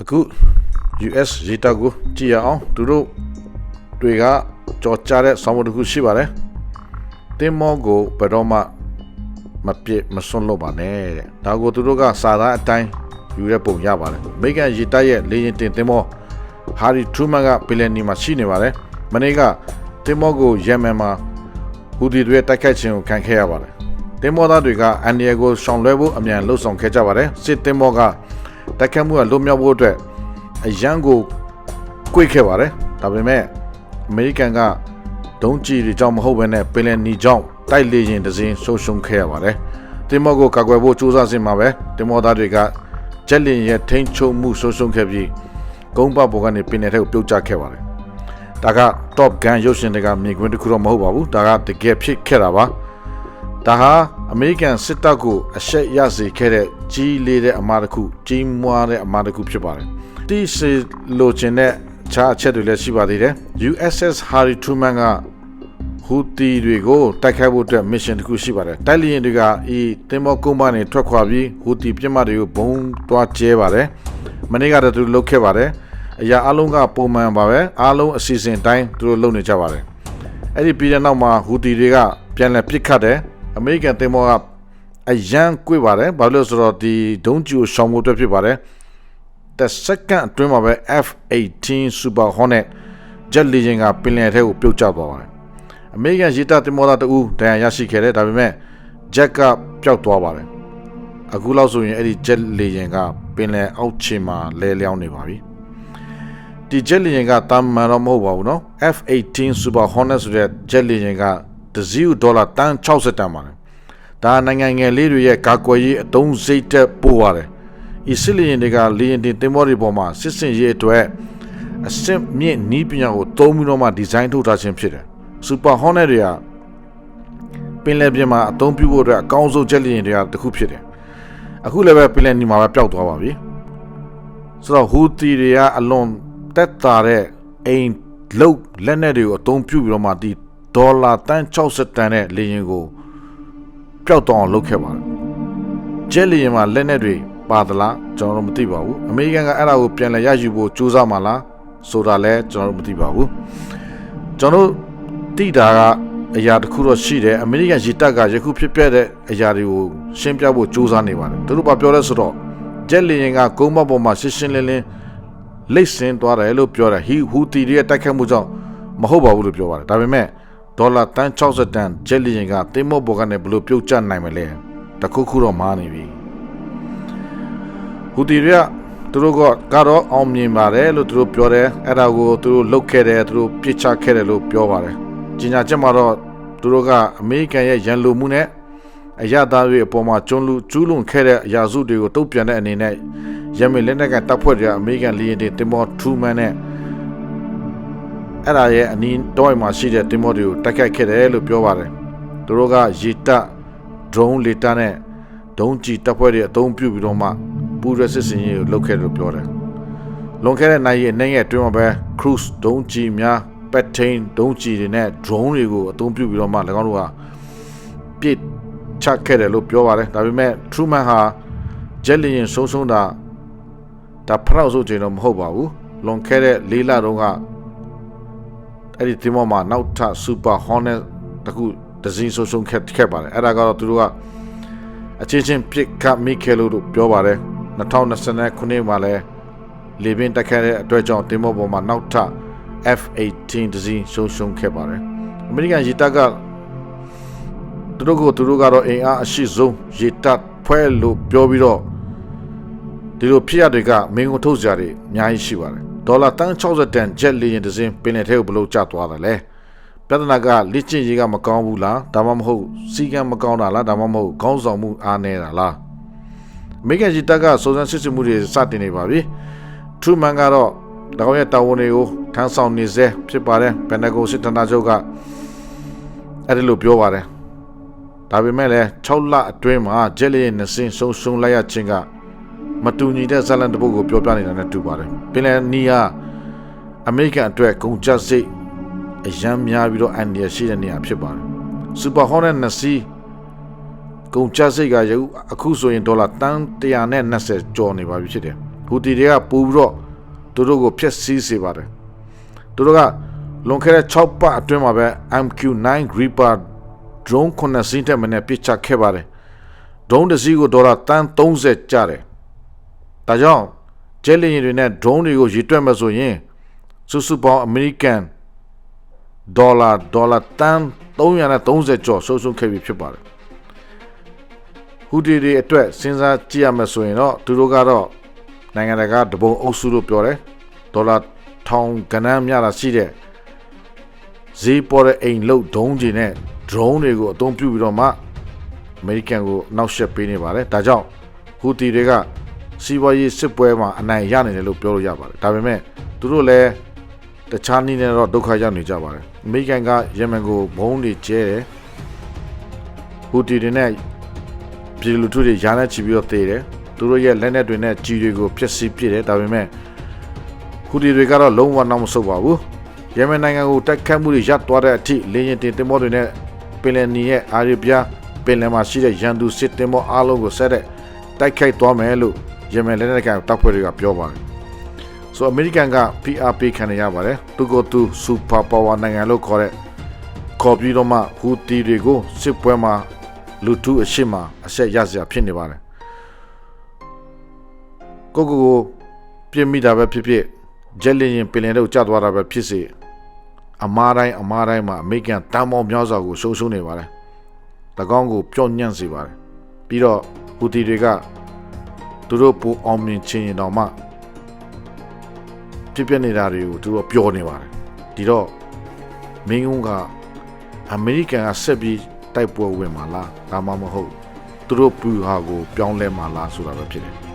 အခု US ရေတပ်ကိုကြည့်ရအောင်သူတို့တွေကကြော်ကြတဲ့ဆောင်းမတစ်ခုရှိပါတယ်တင်မောကိုဘယ်တော့မှမပြစ်မစွန့်လို့ပါနဲ့တဲ့ဒါကိုသူတို့ကစာသားအတိုင်းယူရပုံရပါတယ်အမေရိကန်ရေတပ်ရဲ့လေယာဉ်တင်တင်မောဟာရီထရူမန်ကပီလန်နီမှာရှိနေပါတယ်မနေ့ကတင်မောကိုယမန်မှာဟူဒီတွေတိုက်ခိုက်ခြင်းကိုခံခဲ့ရပါတယ်တင်မောသားတွေကအန်ဒီယေကိုရှောင်လွှဲဖို့အမြန်လှုပ်ဆောင်ခဲ့ကြပါတယ်စစ်တင်မောက တိုက်ခိုက်မှုကလွတ်မြောက်ဖို့အတွက်အရန်ကိုကြွေခဲ့ပါတယ်ဒါပေမဲ့အမေရိကန်ကဒုံးကျည်တွေကြောင့်မဟုတ်ဘဲနဲ့ပင်လယ်နီကြောင့်တိုက်လေရင်တစ်စင်းဆုံးရှုံးခဲ့ရပါတယ်တင်မောကိုကာကွယ်ဖို့စူးစမ်းစင်မှာပဲတင်မောသားတွေကဂျက်လင်ရဲ့ထိန်းချုပ်မှုဆုံးရှုံးခဲ့ပြီးကုန်းပတ်ပေါ်ကနေပင်လယ်ထဲကိုပြုတ်ကျခဲ့ပါတယ်ဒါက Top Gun ရုပ်ရှင်တွေကမြင်ကွင်းတစ်ခုတော့မဟုတ်ပါဘူးဒါကတကယ်ဖြစ်ခဲ့တာပါဒါဟာ အမေရိကန်စစ်တပ်ကိုအရှက်ရစေခဲ့တဲ့ကြီးလေးတဲ့အမှားတစ်ခုကြီးမွားတဲ့အမှားတစ်ခုဖြစ်ပါတယ်တိစေလိုချင်တဲ့ခြားအချက်တွေလည်းရှိပါသေးတယ် USS Harry Truman ကဟူတီတွေကိုတိုက်ခိုက်ဖို့အတွက် mission တစ်ခုရှိပါတယ်တိုက်လျင်တွေကဤတင်မောကုန်းကနေထွက်ခွာပြီးဟူတီပြစ်မှတ်တွေကိုဘုံတွားကျဲပါတယ်မနေ့ကတည်းကသူလုတ်ခဲ့ပါတယ်အရာအလုံးကပုံမှန်ပါပဲအားလုံးအစီအစဉ်တိုင်းသူတို့လုပ်နေကြပါတယ်အဲ့ဒီပြည်တဲ့နောက်မှာဟူတီတွေကပြန်လည်ပစ်ခတ်တယ် အမေရိကန်တင်မောကအရန်ကွေ့ပါတယ်ဘာလို့လဲဆိုတော့ဒီဒုံးကျူရှောင်းဖို့အတွက်ဖြစ်ပါတယ်တဲ့စက္ကန့်အတွင်းမှာပဲ F18 Super Hornet ဂျက်လေယာဉ်ကပင်လယ်ထဲကိုပြုတ်ကျသွားပါတယ်အမေရိကန်ရေတပ်တင်မောသားတအူးဒဏ်ရာရရှိခဲ့တယ်ဒါပေမဲ့ဂျက်ကပျောက်သွားပါတယ်အခုလောက်ဆိုရင်အဲ့ဒီဂျက်လေယာဉ်ကပင်လယ်အောက်ခြေမှာလဲလျောင်းနေပါပြီဒီဂျက်လေယာဉ်ကတာမန်တော့မဟုတ်ပါဘူးเนาะ F18 Super Hornet ဆိုတဲ့ဂျက်လေယာဉ်က တစ်စီးကိုဒေါ်လာတန်း60တန်ပါတယ်ဒါနိုင်ငံငယ်လေးတွေရဲ့ကာကွယ်ရေးအတုံးစိတ်တက်ပို့ပါတယ်ဤစစ်လေယာဉ်တွေကလေယာဉ်တင်တင်မောတွေပေါ်မှာစစ်စင်ရေးအတွက်အစစ်မြင့်နီးပညာကိုသုံးပြီးတော့မှဒီဇိုင်းထုတ်ထားခြင်းဖြစ်တယ်။ Super Hornet တွေကပင်လယ်ပြင်မှာအသုံးပြုဖို့အတွက်အကောင်းဆုံးဂျက်လေယာဉ်တွေကတစ်ခုဖြစ်တယ်။အခုလည်းပဲပင်လယ်နီမှာပဲပျောက်သွားပါပြီ။ဆိုတော့ဟူတီတွေကအလွန်တက်တာတဲ့အိမ်လုတ်လက်နက်တွေကိုအသုံးပြုပြီးတော့မှဒီ ဒေါ်လာတန်း60တန်တဲ့လေယာဉ်ကိုပျောက်တော့အောင်လုပ်ခဲ့ပါတယ်။ဂျက်လေယာဉ်မှာလက်နက်တွေပါသလားကျွန်တော်တို့မသိပါဘူးအမေရိကန်ကအဲ့ဒါကိုပြန်လည်ရယူဖို့ကြိုးစားမှာလားဆိုတာလည်းကျွန်တော်တို့မသိပါဘူးကျွန်တော်တိတာကအရာတစ်ခုတော့ရှိတယ်အမေရိကန်ရေတပ်ကယခုဖြစ်ပျက်တဲ့အရာတွေကိုရှင်းပြဖို့ကြိုးစားနေပါတယ်သူတို့ဘာပြောလဲဆိုတော့ဂျက်လီယင်ကကုန်းမပေါ်မှာရှင်းရှင်းလင်းလင်းလိတ်ဆင်းသွားတယ်လို့ပြောတယ်ဟီဟူတီရဲ့တိုက်ခတ်မှုကြောင့်မဟုတ်ပါဘူးလို့ပြောပါတယ်ဒါပေမဲ့ ဒေါ်လာတန်း60တန်ဂျက်လီယင်ကတင်မော့ဘော်ကနေဘလို့ပြုတ်ကျနိုင်မလဲတခုခုတော့မားနေပြီဟူတီတွေကသူတို့ကကတော့အောင်မြင်ပါတယ်လို့သူတို့ပြောတယ်အဲ့ဒါကိုသူတို့လုတ်ခဲ့တယ်သူတို့ပြစ်ချခဲ့တယ်လို့ပြောပါတယ်ကြီးညာချက်မှာတော့သူတို့ကအမေရိကန်ရဲ့ရန်လိုမှုနဲ့အရသားတွေအပေါ်မှာကျွန်းလူကျူးလွန်ခဲ့တဲ့အရာစုတွေကိုတုံ့ပြန်တဲ့အနေနဲ့ရမင်လက်နက်ကတပ်ဖွဲ့တွေကအမေရိကန်လေယာဉ်တွေတင်မောထူမန်နဲ့ အဲ့ဒါရဲ့အနီးတော့မှာရှိတဲ့တင်မောတွေကိုတိုက်ခိုက်ခဲ့တယ်လို့ပြောပါတယ်သူတို့ကရေတပ် drone လေတပ်နဲ့ဒုံးကျည်တပ်ဖွဲ့တွေအသုံးပြုပြီးတော့မှပူရစစ်စင်ရေးကိုလုပ်ခဲ့လို့ပြောတယ်။လွန်ခဲ့တဲ့နိုင်ရဲ့နိုင်ရဲ့အတွင်းမှာပဲ cruise ဒုံးကျည်များ patain ဒုံးကျည်တွေနဲ့ drone တွေကိုအသုံးပြုပြီးတော့မှ၎င်းတို့ကပြစ်ချခဲ့တယ်လို့ပြောပါတယ်။ဒါပေမဲ့ Truman ဟာ jet လေယာဉ်ဆုံးဆုံးတာဒါဖရောက်ဆိုချိန်တော့မဟုတ်ပါဘူး။လွန်ခဲ့တဲ့၄လတုန်းက အဲ့ဒီတင်မောမှာနောက်ထပ် Super Hornet တခုဒဇင်းဆုံးဆုံးခဲ့ခဲ့ပါတယ်။အဲ့ဒါကတော့သူတို့ကအချင်းချင်းပြစ်ခတ်မိခဲ့လို့ပြောပါတယ်။2029ခုနှစ်မှာလည်းလေပင်တက်ခဲ့တဲ့အတွက်ကြောင့်တင်မောပေါ်မှာနောက်ထပ် F18 တစီးရှုံရှုံခဲ့ပါတယ်အမေရိကန်ရေတပ်ကသူတို့ကိုသူတို့ကတော့အင်အားအရှိဆုံးရေတပ်ဖွဲ့လို့ပြောပြီးတော့ဒီလိုဖြစ်ရတွေကမင်းကိုထုတ်ကြတယ်အများကြီးရှိပါတယ် ဒေါ်လာတန်း60တန်ဂျက်လေယာဉ်တစ်စင်းပင်လယ်ထဲကိုဘလို့ကျသွားတယ်လဲပြဿနာကလက်ကျင့်ရေးကမကောင်းဘူးလားဒါမှမဟုတ်စီကံမကောင်းတာလားဒါမှမဟုတ်ခေါင်းဆောင်မှုအားနည်းတာလားအမေရိကန်ကြီးတပ်ကစုံစမ်းစစ်ဆေးမှုတွေစတင်နေပါပြီထရူမန်ကတော့၎င်းရဲ့တာဝန်တွေကိုထမ်းဆောင်နေစေဖြစ်ပါတယ်ပန်တဂိုစစ်ဌာနချုပ်ကအဲ့ဒါလို့ပြောပါတယ်ဒါပေမဲ့လည်း6လအတွင်းမှာဂျက်လီရဲ့နစင်ဆုံဆုံလိုက်ရခြင်းက မတူညီတဲ့ဇာလန်တပုတ်ကိုပြောပြနေတာနဲ့တူပါတယ်ပင်လယ်နီးယားအမေရိကန်အတွက်ကုန်ကျစရိတ်အရန်များပြီးတော့အန်ဒီရရှိတဲ့နေရာဖြစ်ပါတယ်စူပါဟော်နဲ့နစီကုန်ကျစရိတ်ကယခုအခုဆိုရင်ဒေါ်လာတန်း120ကျော်နေပါပြီဖြစ်တယ်ဟူတီတွေကပူပြီးတော့သူတို့ကိုဖျက်ဆီးစေပါတယ်သူတို့ကလွန်ခဲ့တဲ့6ပတ်အတွင်းမှာပဲ MQ9 Reaper drone 9စီးတက်မနဲ့ပစ်ချခဲ့ပါတယ် drone တစ်စီးကိုဒေါ်လာတန်း30ကျတယ် ဒါကြောင့်ဂျက်လီရင်တွေနဲ့ drone တွေကိုရေတွက်မှဆိုရင်စုစုပေါင်းအမေရိကန်ဒေါ်လာဒေါ်လာတန်း330ကျော်ဆုံးရှုံးခဲ့ပြီဖြစ်ပါတယ်ဟူဒီတွေအတွက်စဉ်းစားကြည့်ရမယ်ဆိုရင်တော့သူတို့ကတော့နိုင်ငံတကာတပုံအုပ်စုလို့ပြောတယ်ဒေါ်လာထောင်ကဏ္ဍများတာရှိတဲ့ဈေးပေါ်တဲ့အိမ်လုတ်ဒုံးကြီးနဲ့ drone တွေကိုအသုံးပြုပြီးတော့မှအမေရိကန်ကိုနှောက်ယှက်ပေးနေပါတယ်။ဒါကြောင့်ဟူတီတွေက စီးပွားရေးစစ်ပွဲမှာအနိုင်ရနေတယ်လို့ပြောလို့ရပါတယ်။ဒါပေမဲ့သူတို့လည်းတခြားနည်းနဲ့တော့ဒုက္ခရောက်နေကြပါတယ်။အမေရိကန်ကယမန်ကိုဘုံတွေကျဲတယ်။ဟူတီတွေနဲ့ပြည်လူထုတွေရာနဲ့ချီပြီးတော့တေးတယ်။သူတို့ရဲ့လက်နက်တွေနဲ့ကြီးတွေကိုဖျက်ဆီးပစ်တယ်။ဒါပေမဲ့ဟူတီတွေကတော့လုံးဝနောက်မဆုတ်ပါဘူး။ယမန်နိုင်ငံကိုတိုက်ခတ်မှုတွေရပ်သွားတဲ့အထိလေယာဉ်တင်တင်မောတွေနဲ့ပင်လယ်နီရဲ့အာရေဗျပင်လယ်မှာရှိတဲ့ရန်သူစစ်တင်မောအားလုံးကိုဆက်တဲ့တိုက်ခိုက်သွားမယ်လို့ ယမန်လက်နက်ကန်တပ်ဖွဲ့တွေကပြောပါတယ်။ဆိုအမေရိကန်က PRP ခံရပါတယ်။သူကိုသူစူပါပါဝါနိုင်ငံလို့ခေါ်တဲ့ခေါ်ပြီးတော့မှဟူတီတွေကိုစစ်ပွဲမှာလူထုအရှိမအဆက်ရစရာဖြစ်နေပါတယ်။ကိုကိုကိုပြစ်မိတာပဲဖြစ်ဖြစ်ဂျက်လီရင်ပင်လယ်တို့ကျသွားတာပဲဖြစ်စေအမားတိုင်းအမားတိုင်းမှာအမေရိကန်တမ်းမောများစွာကိုရှုံးရှုံးနေပါတယ်။၎င်းကိုပြော့ညံ့စေပါတယ်။ပြီးတော့ဟူတီတွေက သူတို့ပူအောင်မြင်ခြင်းရင်တော့မှပြပြနေတာတွေကိုသူတို့ပြောနေပါတယ်။ဒီတော့မင်းကကအမေရိကန်ကဆက်ပြီးတိုက်ပွဲဝင်မှာလားဒါမှမဟုတ်သူတို့ပူဟာကိုပြောင်းလဲမှာလားဆိုတာပဲဖြစ်တယ်။